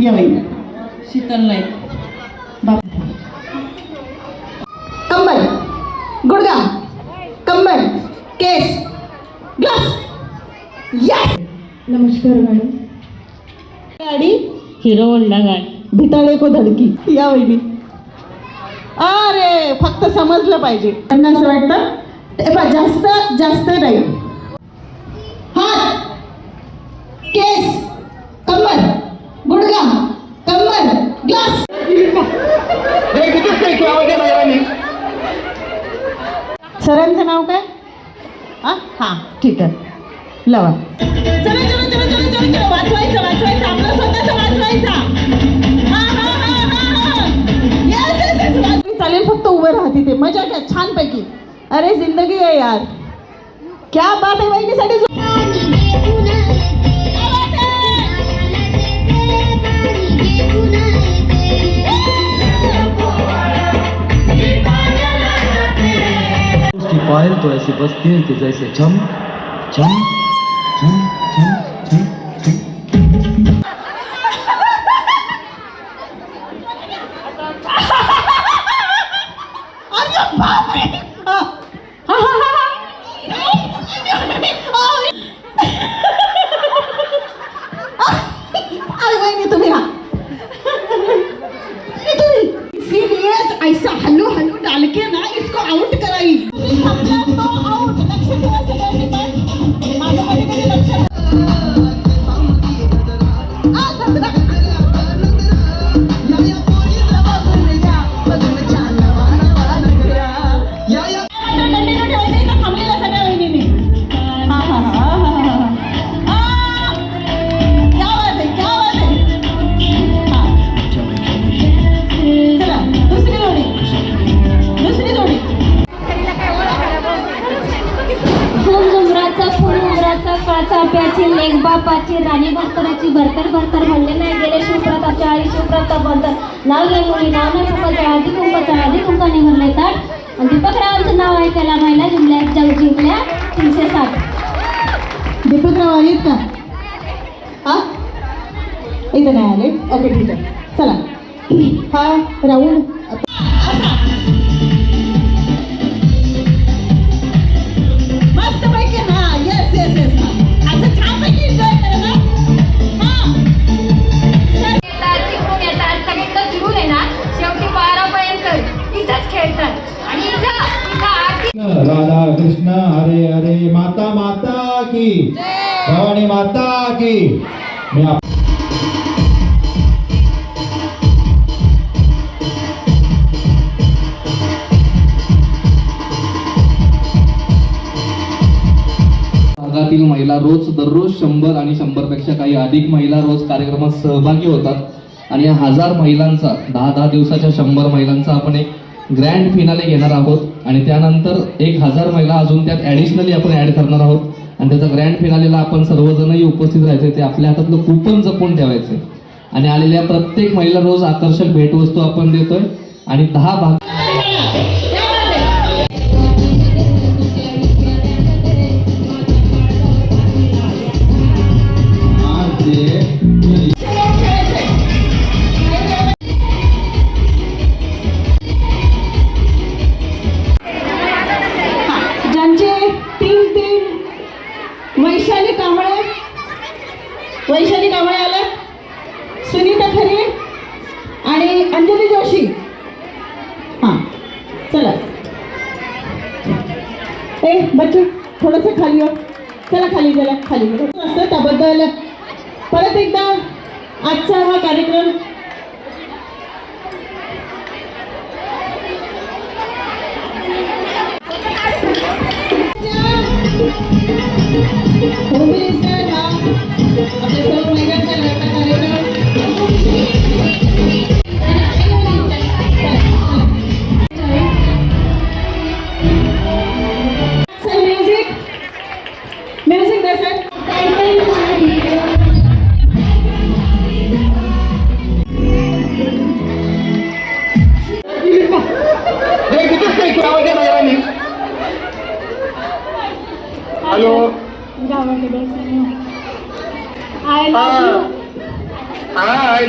या बाई. शीतल नाईक. कंबर गुडगा कंबर केस. ग्लास. यस नमस्कार मॅडम. गाडी. हिरो होंडा गाडी. भिताळे को धडकी. या वहिनी अरे फक्त समजलं पाहिजे. त्यांना असं वाटतं बा जास्त जास्त नाही हात केस कंबर गुडगा कंबर ग्लास सरांचं नाव काय? हा? हां ठीक आहे. लावा. चला चला चला चला चला चला. वाचवायचं वाचवायचं. आपलं स्वतःचं वाचवायचा. चालेल फक्त उभं राहा तिथे. मजा घ्या छानपैकी. अरे जिंदगी आहे यार. क्या बात आहे वहिनीसाठी पायल तो ऐसी बसती है कि जैसे छम छम छम. प्याची बापाची राणी भरतराची भरतर भरतर म्हणले नाही गेले. शिवप्रतापची आई शिवप्रताप भरतर नाव घे मुली नाव नाही कुंकाचं आधी कुंकाचं आधी कुंकाने भरले ताट दीपक रावांचं नाव ऐकायला महिला जिंकल्या जग जिंकल्या तीनशे साठ. दीपकराव आहेत का? हा? इथं नाही आले. ओके ठीक आहे. चला. हा राऊंड राधा कृष्ण हरे हरे माता माता की। भवानी माता की। मी आप- भागातील महिला रोज दररोज शंभर आणि शंभरपेक्षा काही अधिक महिला रोज कार्यक्रमात सहभागी होतात. आणि या हजार महिलांचा दहा दहा दिवसाच्या शंभर महिलांचा आपण एक ग्रँड फिनाले घेणार आहोत आणि त्यानंतर एक हजार महिला अजून त्यात ॲडिशनली आपण ॲड करणार आहोत. आणि त्याचा ग्रँड फिनालेला आपण सर्वजणही उपस्थित राहायचे ते आपल्या हातातलं कुपन जपून ठेवायचे. आणि आलेल्या प्रत्येक महिला रोज आकर्षक भेटवस्तू आपण देतोय. आणि दहा भाग वैशाली कांबळे. वैशाली कांबळे आल्या सुनीता खरे आणि अंजली जोशी. हां चला. ए बच्चू थोडंसं खाली हो. चला खाली गेला खाली. असतं त्याबद्दल परत एकदा आजचा हा कार्यक्रम Hello. Hello. Hi. Hi.